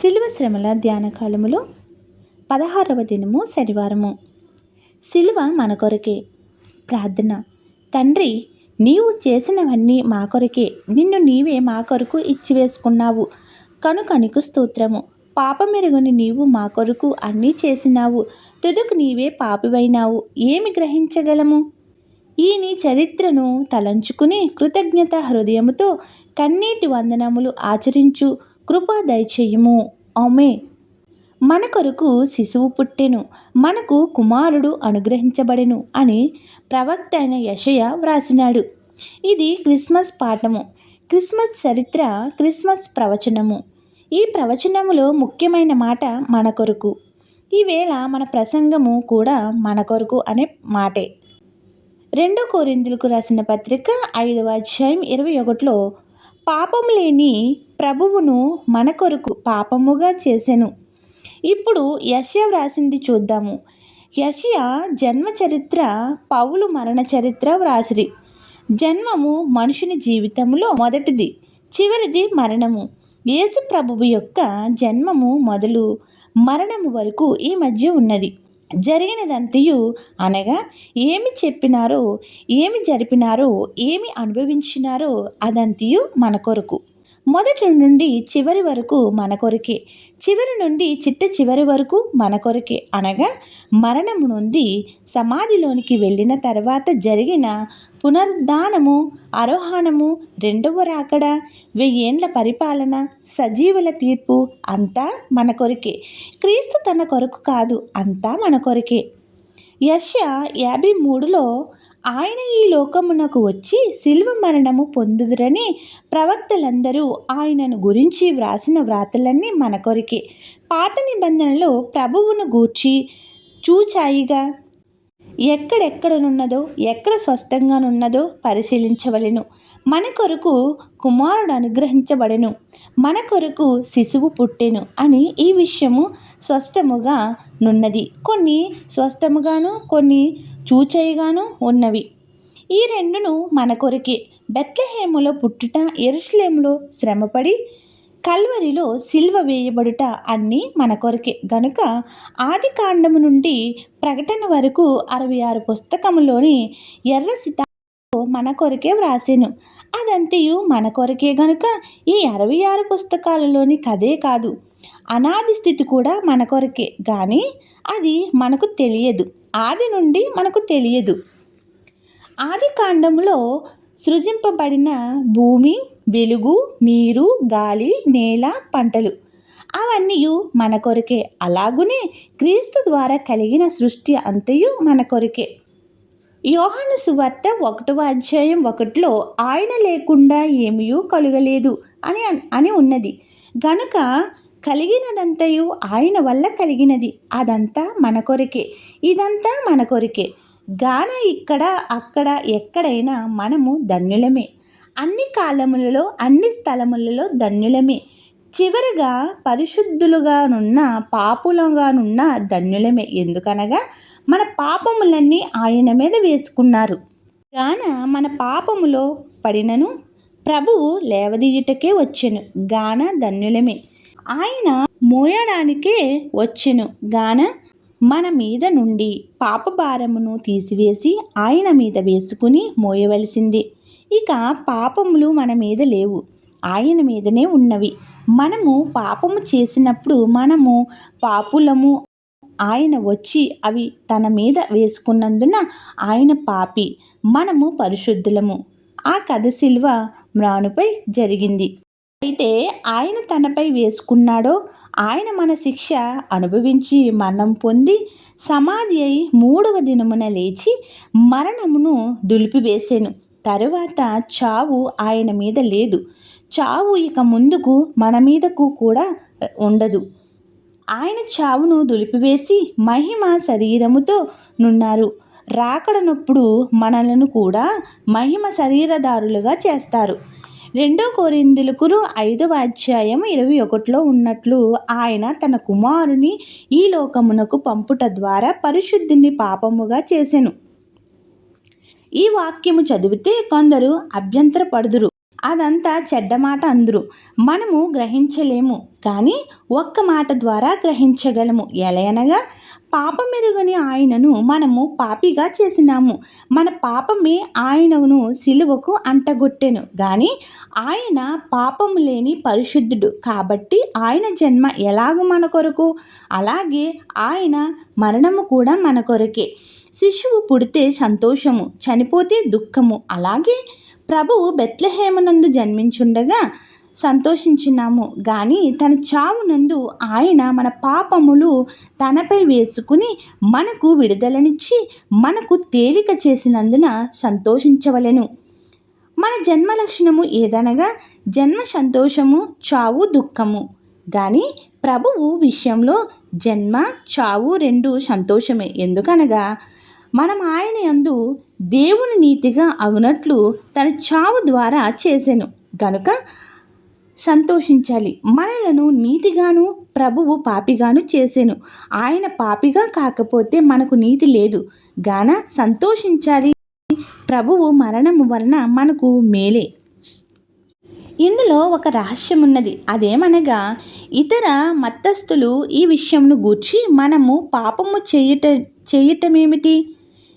శిలువ శ్రమల ధ్యాన కాలములో పదహారవ దినము శనివారము. శిలువ మన కొరకే. ప్రార్థన. తండ్రి నీవు చేసినవన్నీ మా కొరకే. నిన్ను నీవే మా కొరకు ఇచ్చివేసుకున్నావు. కనుక నీకు స్తోత్రము. పాపమెరుగుని నీవు మా కొరకు అన్నీ చేసినావు. తుదకు నీవే పాపివైనావు. ఏమి గ్రహించగలము? ఈ నీ చరిత్రను తలంచుకుని కృతజ్ఞత హృదయముతో కన్నీటి వందనములు ఆచరించు. కృపా దయచేయము. ఆమె మన కొరకు శిశువు పుట్టెను మనకు కుమారుడు అనుగ్రహించబడెను అని ప్రవక్త అయిన యషయ వ్రాసినాడు. ఇది క్రిస్మస్ పాఠము క్రిస్మస్ చరిత్ర క్రిస్మస్ ప్రవచనము. ఈ ప్రవచనములో ముఖ్యమైన మాట మన కొరకు. ఈవేళ మన ప్రసంగము కూడా మన కొరకు అనే మాటే. రెండో కోరిందులకు రాసిన పత్రిక ఐదవ అధ్యాయం ఇరవై ఒకటిలో పాపం లేని ప్రభువును మన కొరకు పాపముగా చేసెను. ఇప్పుడు యశ్య వ్రాసింది చూద్దాము. యష్యా జన్మ చరిత్ర పౌలు మరణ చరిత్ర వ్రాసిరి. జన్మము మనుషుని జీవితంలో మొదటిది చివరిది మరణము. యేసు ప్రభువు యొక్క జన్మము మొదలు మరణము వరకు ఈ మధ్య ఉన్నది. జరిగినదంతయు అనగా ఏమి చెప్పినారో ఏమి జరిపినారో ఏమి అనుభవించినారో అదంతయు మన కొరకు. మొదటి నుండి చివరి వరకు మన కొరకే. చివరి నుండి చిట్ట చివరి వరకు మన కొరకే. అనగా మరణము నుండి సమాధిలోనికి వెళ్ళిన తర్వాత జరిగిన పునరుద్ధానము అరోహణము రెండవ రాకడ వెయ్యేండ్ల పరిపాలన సజీవుల తీర్పు అంతా మన కొరకే. క్రీస్తు తన కొరకు కాదు అంతా మన కొరకే. యశ యాభై మూడులో ఆయన ఈ లోకమునకు వచ్చి శిల్వ మరణము పొందుదురని ప్రవక్తలందరూ ఆయనను గురించి వ్రాసిన వ్రాతలన్నీ మన కొరికే. పాత నిబంధనలో ప్రభువును గూర్చి చూచాయిగా ఎక్కడెక్కడనున్నదో ఎక్కడ స్పష్టంగానున్నదో పరిశీలించవలెను. మన కొరకు కుమారుడు అనుగ్రహించబడెను. మన కొరకు శిశువు పుట్టెను అని ఈ విషయము స్పష్టముగా నున్నది. కొన్ని స్పష్టముగాను కొన్ని చూచయిగాను ఉన్నవి. ఈ రెండును మన కొరకే బెత్లహేములో పుట్టుట ఎరుషులేములో శ్రమపడి కల్వరిలో సిల్వ వేయబడుట అన్నీ మన కొరకే. గనుక ఆది కాండము నుండి ప్రకటన వరకు అరవై ఆరు పుస్తకంలోని ఎర్ర సిత మన కొరకే వ్రాసాను. అదంతయు మన కొరకే గనుక ఈ అరవై ఆరు పుస్తకాలలోని కథే కాదు. అనాది స్థితి కూడా మన కొరకే కానీ అది మనకు తెలియదు. ఆది నుండి మనకు తెలియదు. ఆది కాండంలో సృజింపబడిన భూమి వెలుగు నీరు గాలి నేల పంటలు. అవన్నీ మన కొరకే. అలాగునే క్రీస్తు ద్వారా కలిగిన సృష్టి అంతయు మన కొరకే. యోహాను సువార్త ఒకటవ అధ్యాయం ఒకటిలో ఆయన లేకుండా ఏమీ కలుగలేదు అని అని ఉన్నది. గనుక కలిగినదంతయు ఆయన వల్ల కలిగినది. అదంతా మన కొరికే. ఇదంతా మన కొరికే. గాన ఇక్కడ అక్కడ ఎక్కడైనా మనము ధన్యులమే. అన్ని కాలములలో అన్ని స్థలములలో ధన్యులమే. చివరిగా పరిశుద్ధులుగానున్న పాపులుగానున్న ధన్యులమే. ఎందుకనగా మన పాపములన్నీ ఆయన మీద వేసుకున్నారు. గాన మన పాపములో పడినను ప్రభువు లేవదీయుటకే వచ్చెను. గాన ధన్యులమే. ఆయన మోయడానికే వచ్చెను. గాన మన మీద నుండి పాపభారమును తీసివేసి ఆయన మీద వేసుకుని మోయవలసింది. ఇక పాపములు మన మీద లేవు. ఆయన మీదనే ఉన్నవి. మనము పాపము చేసినప్పుడు మనము పాపులము. ఆయన వచ్చి అవి తన మీద వేసుకున్నందున ఆయన పాపి. మనము పరిశుద్ధులము. ఆ కథ శిల్వ మ్రానుపై జరిగింది. అయితే ఆయన తనపై వేసుకున్నాడో ఆయన మన శిక్ష అనుభవించి మరణం పొంది సమాధి అయి మూడవ దినమున లేచి మరణమును దులిపివేశాను తరువాత చావు ఆయన మీద లేదు. చావు ఇక ముందుకు మన మీదకు కూడా ఉండదు. ఆయన చావును దులిపివేసి మహిమ శరీరముతో నున్నారు. రాకడనప్పుడు మనలను కూడా మహిమ శరీరదారులుగా చేస్తారు. రెండో కోరిందులకురు ఐదవ అధ్యాయం ఇరవై ఒకటిలో ఉన్నట్లు ఆయన తన కుమారుని ఈ లోకమునకు పంపుట ద్వారా పరిశుద్ధిని పాపముగా చేసెను. ఈ వాక్యము చదివితే కొందరు అభ్యంతరపడుదురు. అదంతా చెడ్డ మాట అందరు. మనము గ్రహించలేము. కానీ ఒక్క మాట ద్వారా గ్రహించగలము. ఎలయనగా పాపమెరుగని ఆయనను మనము పాపిగా చేసినాము. మన పాపమే ఆయనను సిలువకు అంటగొట్టెను. కానీ ఆయన పాపము లేని పరిశుద్ధుడు. కాబట్టి ఆయన జన్మ ఎలాగూ మన కొరకు? అలాగే ఆయన మరణము కూడా మన కొరకే. శిశువు పుడితే సంతోషము చనిపోతే దుఃఖము. అలాగే ప్రభువు బెత్లహేమనందు జన్మించుండగా సంతోషించినాము కానీ తన చావునందు ఆయన మన పాపములు తనపై వేసుకుని మనకు విడుదలనిచ్చి మనకు తేలిక చేసినందున సంతోషించవలెను. మన జన్మ లక్షణము ఏదనగా జన్మ సంతోషము చావు దుఃఖము. కానీ ప్రభువు విషయంలో జన్మ చావు రెండు సంతోషమే. ఎందుకనగా మనం ఆయన యందు దేవుని నీతిగా అగునట్లు తన చావు ద్వారా చేశాను గనుక సంతోషించాలి. మనలను నీతిగాను ప్రభువు పాపిగాను చేశాను ఆయన పాపిగా కాకపోతే మనకు నీతి లేదు. గాన సంతోషించాలి. ప్రభువు మరణము వలన మనకు మేలే. ఇందులో ఒక రహస్యం ఉన్నది అదేమనగా ఇతర మత్తస్థులు ఈ విషయంను గూర్చి మనము పాపము చేయుట చేయటమేమిటి?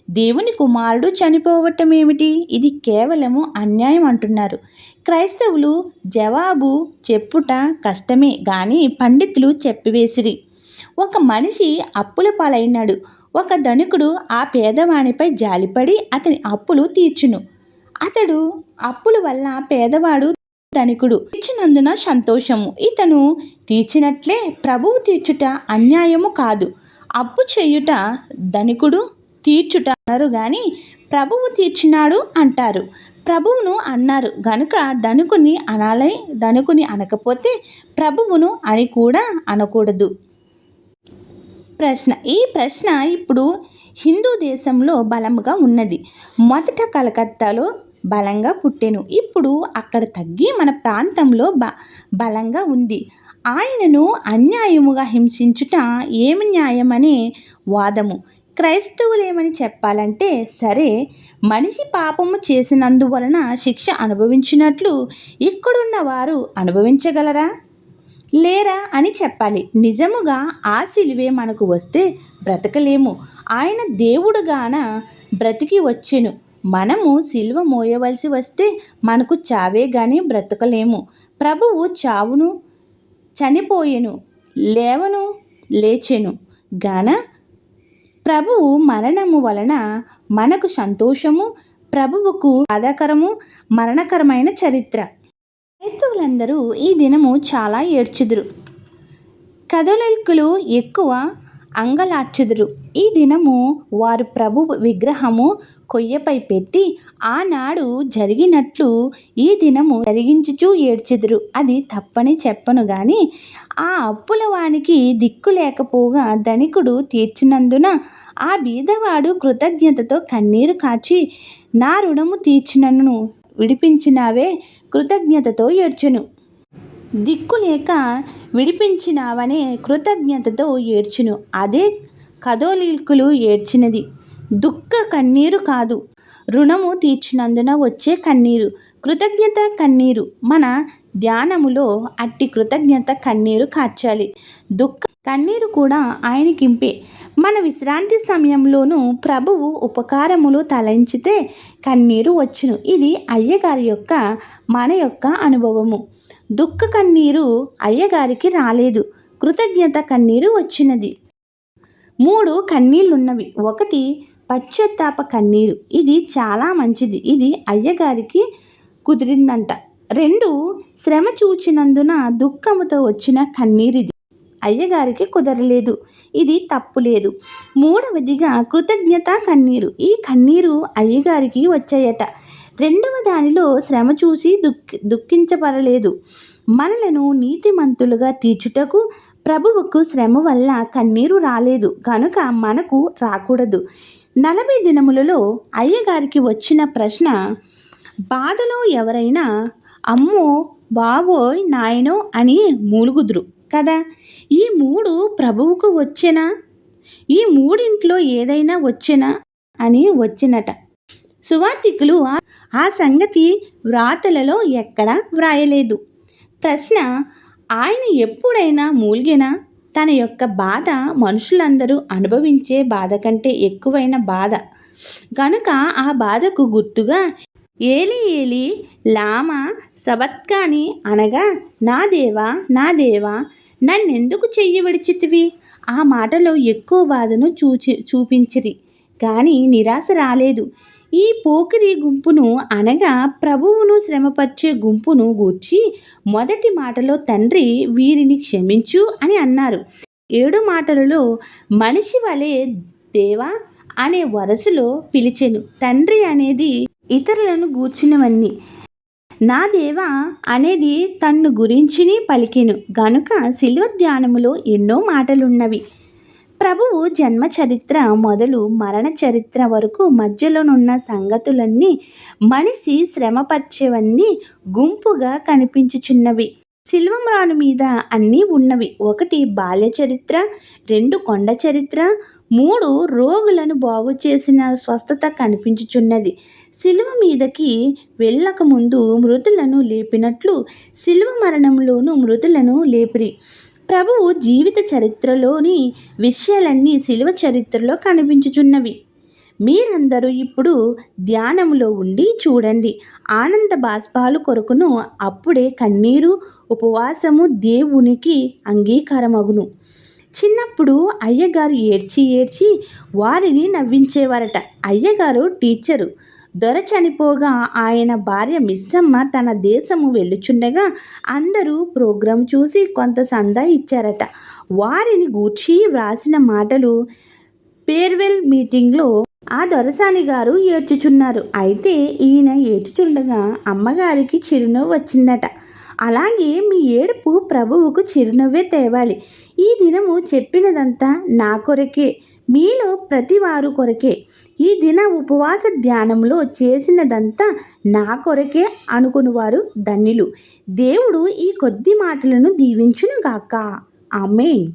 దేవుని కుమారుడు చనిపోవటం ఏమిటి? ఇది కేవలము అన్యాయం అంటున్నారు. క్రైస్తవులు జవాబు చెప్పుట కష్టమే కానీ పండితులు చెప్పివేసిరి. ఒక మనిషి అప్పుల పాలైనాడు. ఒక ధనికుడు ఆ పేదవానిపై జాలిపడి అతని అప్పులు తీర్చును. అతడు అప్పుల వల్ల పేదవాడు ధనికుడు. తీర్చినందున సంతోషము. ఇతను తీర్చినట్లే ప్రభువు తీర్చుట అన్యాయము కాదు. అప్పు చేయుట ధనికుడు తీర్చుట అన్నారు కానీ ప్రభువు తీర్చినాడు అంటారు. ప్రభువును అన్నారు గనుక ధనుకుని అనాలని ధనుకుని అనకపోతే ప్రభువును అని కూడా అనకూడదు. ప్రశ్న ఈ ప్రశ్న ఇప్పుడు హిందూ దేశంలో బలంగా ఉన్నది. మొదట కలకత్తాలో బలంగా పుట్టెను. ఇప్పుడు అక్కడ తగ్గి మన ప్రాంతంలో బ బలంగా ఉంది. ఆయనను అన్యాయముగా హింసించుట ఏమి న్యాయమనే వాదము. క్రైస్తవులేమని చెప్పాలంటే సరే మనిషి పాపము చేసినందువలన శిక్ష అనుభవించినట్లు ఇక్కడున్న వారు అనుభవించగలరా? లేరా అని చెప్పాలి. నిజముగా ఆ సిలువే మనకు వస్తే బ్రతకలేము. ఆయన దేవుడుగాన బ్రతికి వచ్చెను. మనము సిల్వ మోయవలసి వస్తే మనకు చావే కానీ బ్రతకలేము. ప్రభువు చావును చనిపోయెను లేవను లేచెను. గాన ప్రభువు మరణము వలన మనకు సంతోషము ప్రభువుకు బాధాకరము మరణకరమైన చరిత్ర. క్రైస్తవులందరూ ఈ దినము చాలా ఏడ్చుదురు. కథలిక్కులు ఎక్కువ అంగలార్చుదురు. ఈ దినము వారు ప్రభు విగ్రహము కొయ్యపై పెట్టి ఆనాడు జరిగినట్లు ఈ దినము జరిగించుచూ ఏడ్చుదురు. అది తప్పని చెప్పను గాని ఆ అప్పుల వానికి దిక్కు లేకపోగా ధనికుడు తీర్చినందున ఆ బీదవాడు కృతజ్ఞతతో కన్నీరు కాచి నా రుణము తీర్చినను విడిపించినావే కృతజ్ఞతతో ఏడ్చును. దిక్కులేక విడిపించినావనే కృతజ్ఞతతో ఏడ్చును. అదే కథోలికులు ఏడ్చినది. దుఃఖ కన్నీరు కాదు. రుణము తీర్చినందున వచ్చే కన్నీరు. కృతజ్ఞత కన్నీరు. మన ధ్యానములో అట్టి కృతజ్ఞత కన్నీరు కార్చాలి. దుఃఖ కన్నీరు కూడా ఆయనకింపే. మన విశ్రాంతి సమయంలోనూ ప్రభువు ఉపకారములు తలంచితే కన్నీరు వచ్చును. ఇది అయ్యగారి యొక్క మన యొక్క అనుభవము. దుఃఖ కన్నీరు అయ్యగారికి రాలేదు. కృతజ్ఞత కన్నీరు వచ్చినది. మూడు కన్నీళ్ళున్నవి ఒకటి పశ్చాత్తాప కన్నీరు. ఇది చాలా మంచిది. ఇది అయ్యగారికి కుదిరిందంట. రెండు శ్రమ చూచినందున దుఃఖముతో వచ్చిన కన్నీరిది. అయ్యగారికి కుదరలేదు. ఇది తప్పు లేదు. మూడవదిగా కృతజ్ఞత కన్నీరు. ఈ కన్నీరు అయ్యగారికి వచ్చాయట. రెండవ దానిలో శ్రమ చూసి దుఃఖి దుఃఖించబడలేదు. మనలను నీతిమంతులుగా తీర్చుటకు ప్రభువుకు శ్రమ వల్ల కన్నీరు రాలేదు. కనుక మనకు రాకూడదు. నలభై దినములలో అయ్యగారికి వచ్చిన ప్రశ్న బాధలో ఎవరైనా అమ్మో బావోయ్ నాయనో అని మూలుగుదురు కదా? ఈ మూడు ప్రభువుకు వచ్చెనా? ఈ మూడింట్లో ఏదైనా వచ్చెనా? అని వచ్చినట. సువార్థికులు ఆ సంగతి వ్రాతలలో ఎక్కడా వ్రాయలేదు. ప్రశ్న ఆయన ఎప్పుడైనా మూల్గినా? తన యొక్క బాధ మనుషులందరూ అనుభవించే బాధ కంటే ఎక్కువైన బాధ. గనుక ఆ బాధకు గుర్తుగా ఏలి ఏలి లామా సబత్కాని అనగా నా దేవా నా దేవా నన్నెందుకు చెయ్యి విడిచితివి? ఆ మాటలో ఎక్కువ బాధను చూచి చూపించిరి. కానీ నిరాశ రాలేదు. ఈ పోకిరి గుంపును అనగా ప్రభువును శ్రమపరిచే గుంపును గూర్చి మొదటి మాటలో తండ్రి వీరిని క్షమించు అని అన్నారు. ఏడు మాటలలో మనిషి వలె దేవా అనే వరసలో పిలిచెను. తండ్రి అనేది ఇతరులను గూర్చినవన్నీ. నా దేవా అనేది తన్ను గురించిని పలికెను. గనుక శిల్వ ధ్యానములో ఎన్నో మాటలున్నవి. ప్రభువు జన్మ చరిత్ర మొదలు మరణ చరిత్ర వరకు మధ్యలోనున్న సంగతులన్నీ మనిషి శ్రమపరిచేవన్నీ గుంపుగా కనిపించుచున్నవి. శిల్వమ్రాను మీద అన్నీ ఉన్నవి. ఒకటి బాల్య చరిత్ర రెండు కొండ చరిత్ర మూడు రోగులను బాగు చేసిన స్వస్థత కనిపించుచున్నది. శిలువ మీదకి వెళ్ళకముందు మృతులను లేపినట్లు శిలువ మరణంలోనూ మృతులను లేపిరి. ప్రభువు జీవిత చరిత్రలోని విషయాలన్నీ శిలువ చరిత్రలో కనిపించుచున్నవి. మీరందరూ ఇప్పుడు ధ్యానంలో ఉండి చూడండి. ఆనంద బాష్పాలు కొరకును అప్పుడే కన్నీరు ఉపవాసము దేవునికి అంగీకారమగును. చిన్నప్పుడు అయ్యగారు ఏడ్చి ఏడ్చి వారిని నవ్వించేవారట. అయ్యగారు టీచరు దొర చనిపోగా ఆయన భార్య మిస్సమ్మ తన దేశము వెళ్ళుచుండగా అందరూ ప్రోగ్రాం చూసి కొంత సందా ఇచ్చారట. వారిని గూర్చి వ్రాసిన మాటలు పేర్వెల్ మీటింగ్లో ఆ దొరసాని గారు ఏడ్చుచున్నారు. అయితే ఈయన ఏడ్చుచుండగా అమ్మగారికి చిరునవ్వు వచ్చిందట. అలాగే మీ ఏడుపు ప్రభువుకు చిరునవ్వే తేవాలి. ఈ దినము చెప్పినదంతా నా కొరకే మీలో ప్రతి వారు కొరకే. ఈ దిన ఉపవాస ధ్యానంలో చేసినదంతా నా కొరకే అనుకునివారు ధన్యులు. దేవుడు ఈ కొద్ది మాటలను దీవించునుగాక. ఆమె